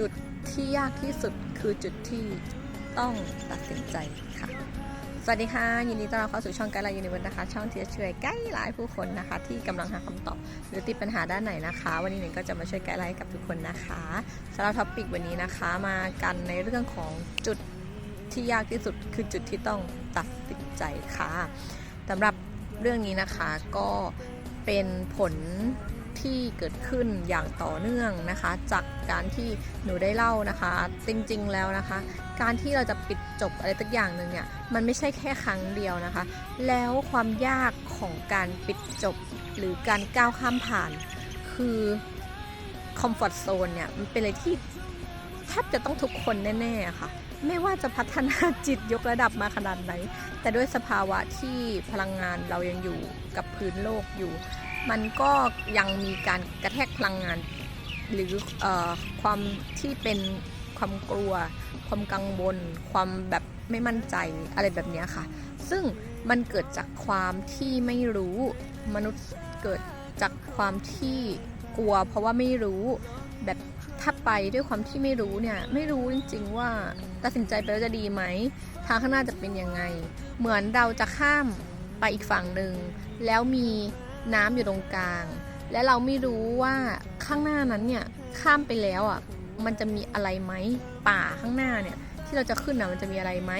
จุดที่ยากที่สุดคือจุดที่ต้องตัดสินใจค่ะ สวัสดีค่ะ ยินดีต้อนรับเข้าสู่ช่องไกด์ไลน์ยูนิเวิร์สนะคะ ช่องที่จะช่วยไกด์ไลน์ผู้คนนะคะ ที่กำลังหาคำตอบหรือติดปัญหาด้านไหนนะคะ วันนี้หนึ่งก็จะมาช่วยไกด์ไลน์กับทุกคนนะคะสำหรับท็อปิกวันนี้นะคะมากันในเรื่องของจุดที่ยากที่สุดคือจุดที่ต้องตัดสินใจค่ะสำหรับเรื่องนี้นะคะก็เป็นผล ที่เกิดขึ้นอย่างต่อเนื่องนะคะ จากการที่หนูได้เล่านะคะ จริงๆแล้วนะคะ การที่เราจะปิดจบอะไรสักอย่างหนึ่งเนี่ยมันไม่ใช่แค่ครั้งเดียวนะคะ แล้วความยากของการปิดจบหรือการก้าวข้ามผ่าน คือคอมฟอร์ทโซนเนี่ยมันเป็นอะไรที่แทบจะต้องทุกคนแน่ๆค่ะ ไม่ว่าจะพัฒนาจิตยกระดับมาขนาดไหน แต่ด้วยสภาวะที่พลังงานเรายังอยู่กับพื้นโลกอยู่ มันก็ยังมีการกระแทกพลังงาน หรืออความที่เป็นความกลัว ความกังวล ความแบบไม่มั่นใจอะไรแบบนี้ค่ะ ซึ่งมันเกิดจากความที่ไม่รู้มนุษย์เกิดจากความที่กลัว เพราะว่าไม่รู้แบบถ้าไปด้วยความที่ไม่รู้เนี่ยไม่รู้จริง ๆ ว่าตัดสินใจไปแล้วจะดีไหมทางข้างหน้าจะเป็นยังไง เหมือนเราจะข้ามไปอีกฝั่งหนึ่งแล้วมี น้ำอยู่ตรงกลาง และเราไม่รู้ว่าข้างหน้านั้นเนี่ยข้ามไปแล้วอะมันจะมีอะไรไหมป่าข้างหน้าเนี่ยที่เราจะขึ้นอะมันจะมีอะไรไหม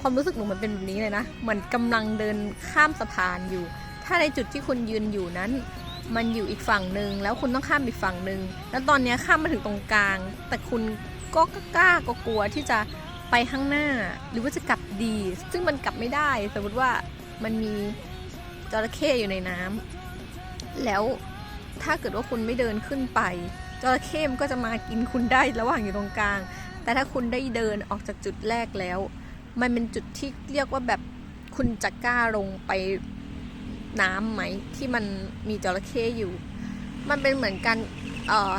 ความรู้สึกหนูมันเป็นแบบนี้เลยนะเหมือนกำลังเดินข้ามสะพานอยู่ ถ้าในจุดที่คุณยืนอยู่นั้น มันอยู่อีกฝั่งหนึ่งแล้วคุณต้องข้ามอีกฝั่งหนึ่งแล้วตอนนี้ข้ามมาถึงตรงกลาง แต่คุณก็กล้าก็กลัวที่จะไปข้างหน้า หรือว่าจะกลับดี ซึ่งมันกลับไม่ได้ สมมติว่ามันมีจระเข้อยู่ในน้ำ แล้วถ้าเกิดว่าคุณไม่เดินขึ้นไปจระเข้มก็จะมากินคุณได้ระหว่างอยู่ตรงกลาง แต่ถ้าคุณได้เดินออกจากจุดแรกแล้ว มันเป็นจุดที่เรียกว่าแบบคุณจะกล้าลงไปน้ำไหมที่มันมีจระเข้อยู่ มันเป็นเหมือนกันเอ่อ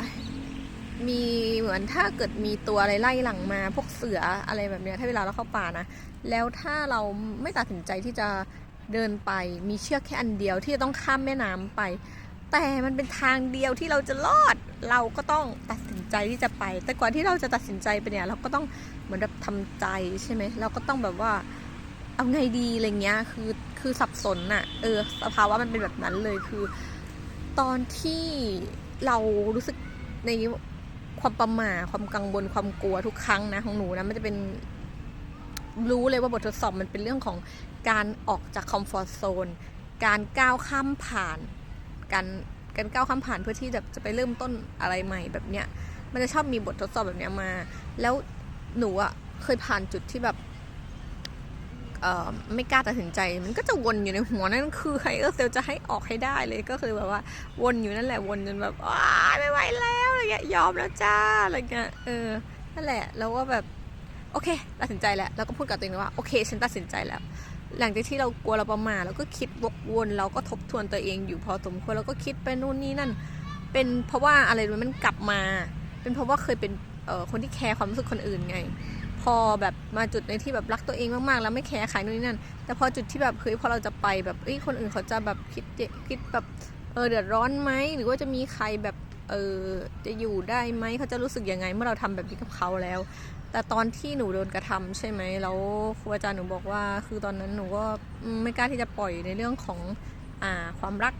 มีเหมือนถ้าเกิดมีตัวอะไรไล่หลังมา พวกเสืออะไรแบบเนี้ยถ้าเวลาเราเข้าป่านะ แล้วถ้าเราไม่ตัดสินใจที่จะ เดินไปมีเชือกแค่อันเดียวที่จะต้องข้ามแม่น้ำไป แต่มันเป็นทางเดียวที่เราจะรอด เราก็ต้องตัดสินใจที่จะไป แต่ก่อนที่เราจะตัดสินใจไปเนี่ย เราก็ต้องเหมือนแบบทำใจใช่ไหมเราก็ต้องแบบว่าเอาไงดีอะไรเงี้ยคือคือสับสนน่ะเออสภาวะมันเป็นแบบนั้นเลยคือ ตอนที่เรารู้สึกในความประหม่าความกังวลความกลัวทุกครั้งนะของหนูนะมันจะเป็น รู้เลยว่าบททดสอบมันเป็นเรื่องของการออกจากคอมฟอร์ทโซนการก้าวข้ามผ่าน การการก้าวข้ามผ่านเพื่อที่จะจะไปเริ่มต้นอะไรใหม่แบบเนี้ย มันจะชอบมีบททดสอบแบบเนี้ยมา แล้วหนูอะเคยผ่านจุดที่แบบเอ่อไม่กล้าตัดสินใจ มันก็จะวนอยู่ในหัวนั่นคือใครเออเซลจะให้ออกให้ได้เลยก็คือแบบว่าวนอยู่นั่นแหละวนจนแบบว้าไม่ไหวแล้วอะไรเงี้ยยอมแล้วจ้าอะไรเงี้ยเออนั่นแหละแล้วก็แบบ โอเคตัดสินใจแล้วแล้วก็พูดกับตัวเองว่าโอเคฉันตัดสินใจแล้ว หลังจากที่เรากลัวเราประมาทเราก็คิดวกวนเราก็ทบทวนตัวเองอยู่พอสมควรเราก็คิดไปนู่นนี่นั่น เป็นเพราะว่าอะไรรู้มันกลับมา เป็นเพราะว่าเคยเป็นคนที่แคร์ความรู้สึกคนอื่นไง พอแบบมาจุดในที่แบบรักตัวเองมากๆ แล้วไม่แคร์ใครนู่นนี่นั่น แต่พอจุดที่แบบเฮ้ยพอเราจะไปแบบเอ้ยคนอื่นเขาจะแบบคิดคิดแบบเออเดือดร้อนไหมหรือว่าจะมีใครแบบ เออจะอยู่ได้ไหมเขาจะรู้สึกยังไงเมื่อเราทำแบบนี้กับเขาแล้ว แต่ตอนที่หนูโดนกระทำใช่ไหมแล้วครูอาจารย์หนูบอกว่า คือตอนนั้นหนูก็ไม่กล้าที่จะปล่อยในเรื่องของอ่าความรัก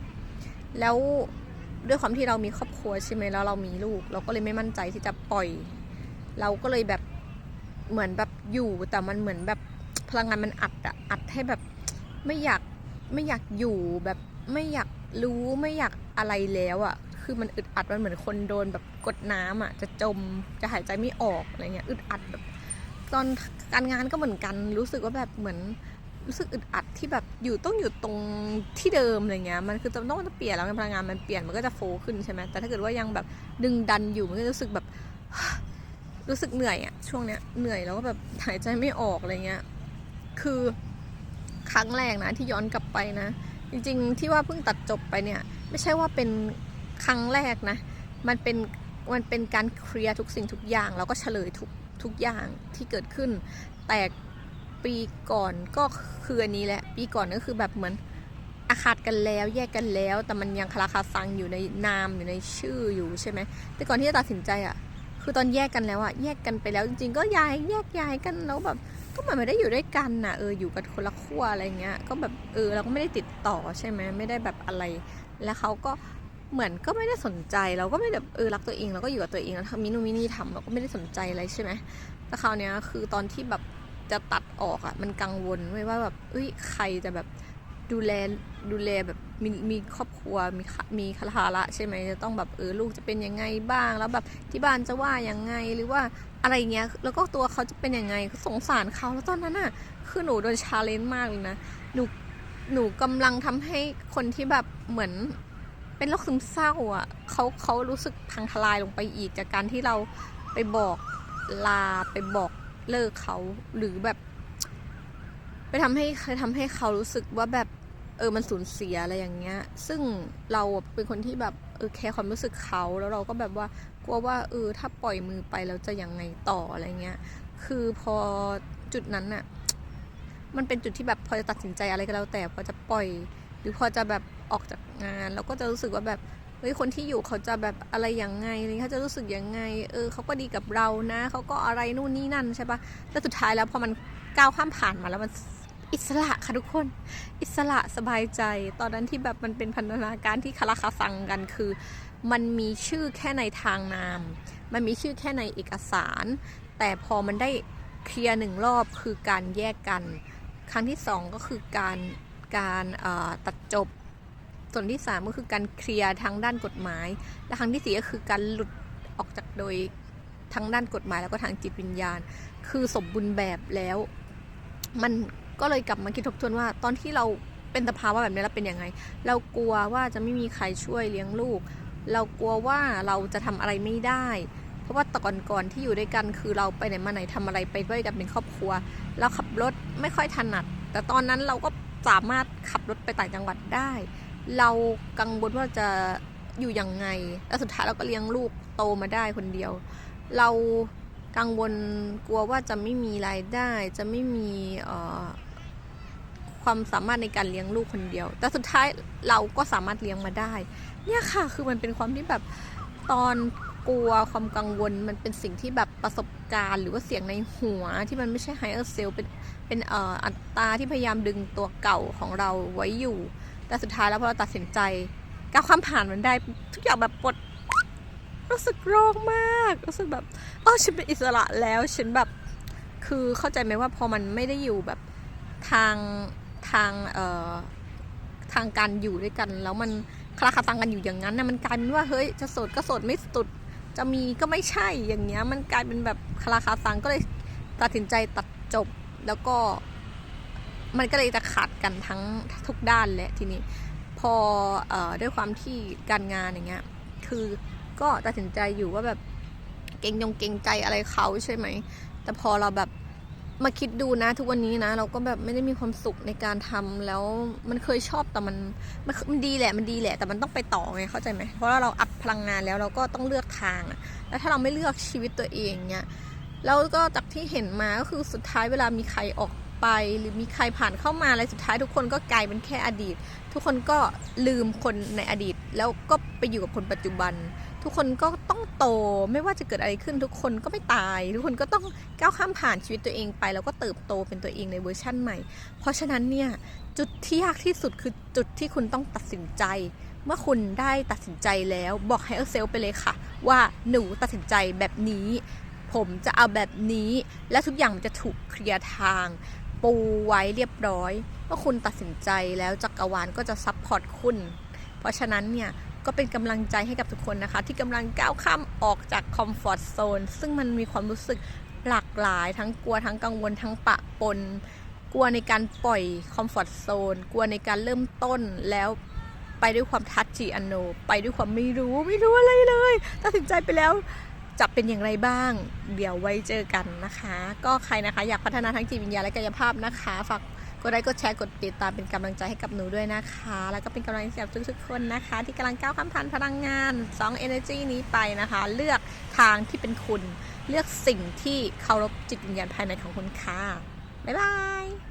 แล้วด้วยความที่เรามีครอบครัวใช่ไหมแล้วเรามีลูก เราก็เลยไม่มั่นใจที่จะปล่อย เราก็เลยแบบเหมือนแบบอยู่แต่มันเหมือนแบบพลังงานมันอัดอะอัดให้แบบไม่อยากไม่อยากอยู่แบบไม่อยากรู้ไม่อยากอะไรแล้วอะ คือมันอึดอัดมันเหมือนคนโดนแบบกดน้ำอะจะจมจะหายใจไม่ออกอะไรเงี้ยอึดอัดแบบ ตอนการงานก็เหมือนกัน รู้สึกว่าแบบเหมือนรู้สึกอึดอัดที่แบบอยู่ต้องอยู่ตรงที่เดิมอะไรเงี้ยมันคือจะต้องจะเปลี่ยนแล้วพลังงานมันเปลี่ยนมันก็จะโฟขึ้นใช่ไหมแต่ถ้าเกิดว่ายังแบบดึงดันอยู่มันก็รู้สึกแบบ รู้สึกเหนื่อยอะช่วงเนี้ยเหนื่อยแล้วก็แบบหายใจไม่ออกอะไรเงี้ยคือครั้งแรกนะที่ย้อนกลับไปนะ จริง ๆ ที่ว่าเพิ่งตัดจบไปเนี่ย ไม่ใช่ว่าเป็น ครั้งแรกนะ มันเป็นมันเป็นการเคลียร์ทุกสิ่งทุกอย่าง แล้วก็เฉลยทุกทุกอย่างที่เกิดขึ้น แต่ปีก่อนก็คืออันนี้แหละ ปีก่อนก็คือแบบเหมือนอาขาดกันแล้วแยกกันแล้ว แต่มันยังคาราคาซังอยู่ในนามอยู่ในชื่ออยู่ใช่ไหมแต่ก่อนที่จะตัดสินใจอะ่ะ คือตอนแยกกันแล้วอะแยกกันไปแล้วจริงๆ ก็ย้ายแยกย้ายกันแล้วแบบก็มันไม่ได้อยู่ด้วยกันน่ะเอออยู่กันคนละขั้วอะไรเงี้ย ก็แบบเออเราก็ไม่ได้ติดต่อใช่ไหมไม่ได้แบบอะไร แล้วเขาก็ เหมือนก็ไม่ได้สนใจเราก็ไม่แบบเออรักตัวเองเราก็อยู่กับตัวเองแล้วทำมินูมินี่ทำเราก็ไม่ได้สนใจอะไรใช่ไหมแต่คราวเนี้ยคือตอนที่แบบจะตัดออกอะมันกังวลไว้ว่าแบบเอ้ยใครจะแบบดูแลดูแลแบบมีมีครอบครัวมีมีคาราละใช่ไหมจะต้องแบบเออลูกจะเป็นยังไงบ้าง แล้วแบบที่บ้านจะว่ายังไงหรือว่าอะไรเงี้ยแล้วก็ตัวเขาจะเป็นยังไงสงสารเขาแล้วตอนนั้นอะคือหนูโดนชาเลนจ์มากเลยนะหนูหนูกำลังทำให้คนที่แบบเหมือน เป็นโรคซึมเศร้าอะเขาเขารู้สึกพังทลายลงไปอีกจากการที่เราไปบอกลาไปบอกเลิกเขาหรือแบบ ไปทำให้เคยทำให้เขารู้สึกว่าแบบเออมันสูญเสียอะไรอย่างเงี้ย ซึ่งเราเป็นคนที่แบบเออแคร์ความรู้สึกเขาแล้วเราก็แบบว่ากลัวว่าเออถ้าปล่อยมือไปแล้วจะยังไงต่ออะไรเงี้ย คือพอจุดนั้นน่ะมันเป็นจุดที่แบบพอจะตัดสินใจอะไรก็แล้วแต่พอจะปล่อย หรือพอจะแบบออกจากงานเราก็จะรู้สึกว่าแบบเฮ้ยคนที่อยู่เขาจะแบบอะไรยังไงไรเขาจะรู้สึกยังไง เออเขาก็ดีกับเรานะเขาก็อะไรนู่นนี่นั่นใช่ปะแต่สุดท้ายแล้วพอมันก้าวข้ามผ่านมาแล้วมันอิสระค่ะทุกคน อิสระสบายใจ ตอนนั้นที่แบบมันเป็นพันธนาการที่คาราคาซังกันคือ มันมีชื่อแค่ในทางนาม มันมีชื่อแค่ในเอกสาร แต่พอมันได้เคลียร์หนึ่งรอบคือการแยกกัน ครั้งที่สองก็คือการ การตัดจบ ส่วนที่ 3 ก็คือการเคลียร์ทางด้านกฎหมาย และครั้งที่ 4 ก็คือการหลุดออกจากโดยทั้งด้านกฎหมายแล้วก็ทางจิตวิญญาณ คือสมบูรณ์แบบแล้ว มันก็เลยกลับมาคิดทบทวนว่า ตอนที่เราเป็นสภาวะแบบนี้เราเป็นยังไง เรากลัวว่าจะไม่มีใครช่วยเลี้ยงลูก เรากลัวว่าเราจะทำอะไรไม่ได้ เพราะว่าตอนก่อนที่อยู่ด้วยกันคือเราไปไหนมาไหนทำอะไรไปด้วยกันเป็นครอบครัว เราขับรถไม่ค่อยถนัด แต่ตอนนั้นเราก็ สามารถขับรถไปต่างจังหวัดได้ เรากังวลว่าจะอยู่ยังไง แล้วสุดท้ายเราก็เลี้ยงลูกโตมาได้คนเดียว เรากังวลกลัวว่าจะไม่มีรายได้ จะไม่มีความสามารถในการเลี้ยงลูกคนเดียว แต่สุดท้ายเราก็สามารถเลี้ยงมาได้ เนี่ยค่ะ คือมันเป็นความที่แบบตอน กลัวความกังวลมันเป็นสิ่งที่แบบประสบการณ์หรือว่าเสียงในหัวที่มันไม่ใช่ไฮเออร์เซลเป็นเป็นเอ่ออัตราที่พยายามดึงตัวเก่าของเราไว้อยู่ แต่สุดท้ายแล้วพอเราตัดสินใจก้าวข้ามผ่านมันได้ทุกอย่างแบบปลดรู้สึกโล่งมากรู้สึกแบบเออฉันเป็นอิสระแล้วฉันแบบคือเข้าใจไหมว่าพอมันไม่ได้อยู่แบบทางทางเอ่อทางการอยู่ด้วยกัน แล้วมันคลาคาตังกันอยู่อย่างนั้นนะมันกลายเป็นว่าเฮ้ยจะโสดก็โสดไม่สุด จะมีก็ไม่ใช่อย่างเงี้ย มันกลายเป็นแบบคาราคาซังก็เลยตัดสินใจตัดจบแล้วก็ มันก็เลยจะขาดกันทั้งทุกด้านแหละทีนี้ พอเออด้วยความที่การงานอย่างเงี้ย คือก็ตัดสินใจอยู่ว่าแบบเกรงยงเกรงใจอะไรเขาใช่ไหมแต่พอเราแบบ มาคิดดูนะทุกวันนี้นะ เราก็แบบไม่ได้มีความสุขในการทำแล้วมันเคยชอบแต่มันมันมันดีแหละมันดีแหละ แต่มันต้องไปต่อไงเข้าใจไหมเพราะว่าเราอัดพลังงานแล้วเราก็ต้องเลือกทางอะแล้วถ้าเราไม่เลือกชีวิตตัวเองเนี่ยแล้วก็จากที่เห็นมาก็คือสุดท้ายเวลามีใครออกไป หรือมีใครผ่านเข้ามาอะไรสุดท้ายทุกคนก็กลายเป็นแค่อดีต ทุกคนก็ลืมคนในอดีต แล้วก็ไปอยู่กับคนปัจจุบัน ทุกคนก็ต้องโตไม่ว่าจะเกิดอะไรขึ้น ทุกคนก็ไม่ตาย ทุกคนก็ต้องก้าวข้ามผ่านชีวิตตัวเองไป แล้วก็เติบโตเป็นตัวเองในเวอร์ชั่นใหม่ เพราะฉะนั้นเนี่ยจุดที่ยากที่สุดคือจุดที่คุณต้องตัดสินใจ เมื่อคุณได้ตัดสินใจแล้วบอกให้เอเซลไปเลยค่ะ ว่าหนูตัดสินใจแบบนี้ ผมจะเอาแบบนี้ และทุกอย่างมันจะถูกเคลียร์ทาง ปูไว้เรียบร้อยเมื่อคุณตัดสินใจแล้วจักรวาลก็จะซัพพอร์ตคุณ เพราะฉะนั้นเนี่ย ก็เป็นกำลังใจให้กับทุกคนนะคะ ที่กำลังก้าวข้ามออกจากคอมฟอร์ทโซนซึ่งมันมีความรู้สึกหลากหลาย ทั้งกลัวทั้งกังวลทั้งปะปน กลัวในการปล่อยคอมฟอร์ทโซนกลัวในการเริ่มต้นแล้วไปด้วยความทัชจีอันโน ไปด้วยความไม่รู้ไม่รู้อะไรเลยตัดสินใจไปแล้วจะเป็นอย่างไรบ้าง เดี๋ยวไว้เจอกันนะคะ ก็ใครนะคะอยากพัฒนาทั้งจิตวิญญาณและกายภาพนะคะฝาก กดไลค์กดแชร์กดติดตามเป็นกำลังใจให้กับหนูด้วยนะคะ แล้วก็เป็นกำลังใจกับทุกๆคนนะคะ ที่กำลังก้าวข้ามผ่านพลังงาน 2 energy นี้ไปนะคะ เลือกทางที่เป็นคุณ เลือกสิ่งที่เคารพจิตวิญญาณภายในของคุณค่ะบ๊ายบาย